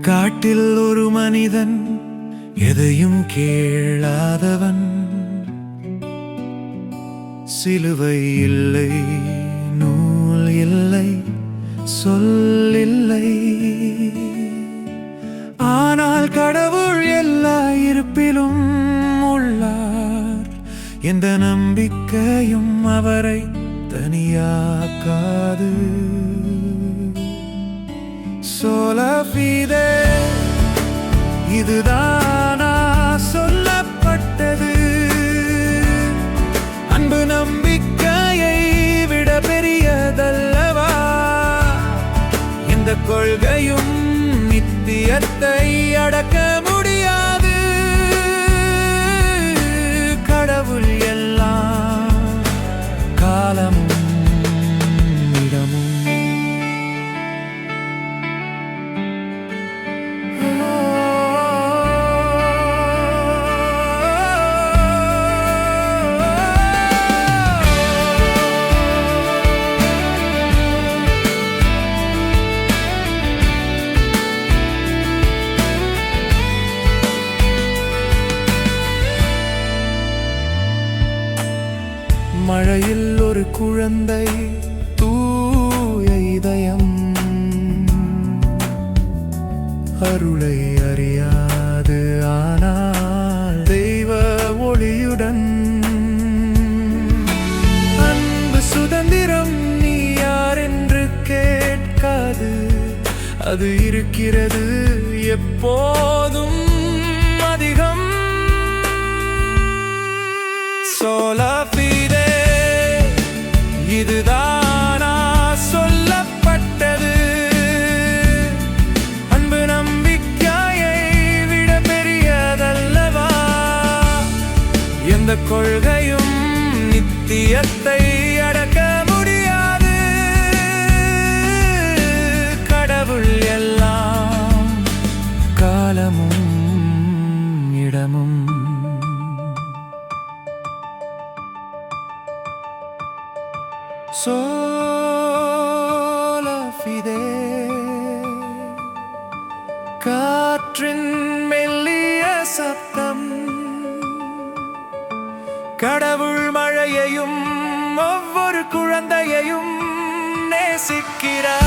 காட்டில் ஒரு மனிதன் எதையும் கேளாதவன். சிலுவை இல்லை நூல் இல்லை சொல்லில்லை ஆனால் கடவுள் எல்லா இருப்பிலும் உள்ளார். எந்த நம்பிக்கையும் அவரை தனியாக்காது. இதுதானா சொல்லப்பட்டது? அன்பு நம்பிக்கையை விட பெரியதல்லவா? இந்த கொள்கையும் நித்தியத்தை அடக்க மழையில் ஒரு குழந்தை தூய இதயம். அருளை அறியாது ஆனால் தெய்வ ஒளியுடன். அன்பு சுதந்திரம் நீ யார் என்று கேட்காது. அது இருக்கிறது எப்போதும் அதிகம். சோலா எந்த கொள்கையும் நித்தியத்தை அடக்க முடியாது. கடவுள் எல்லாம் காலமும் இடமும். சோலஃபிதே காற்றின் மெல்லிய சத்தம் கடவுள் மழையையும் ஒவ்வொரு குழந்தையையும் நேசிக்கிறார்.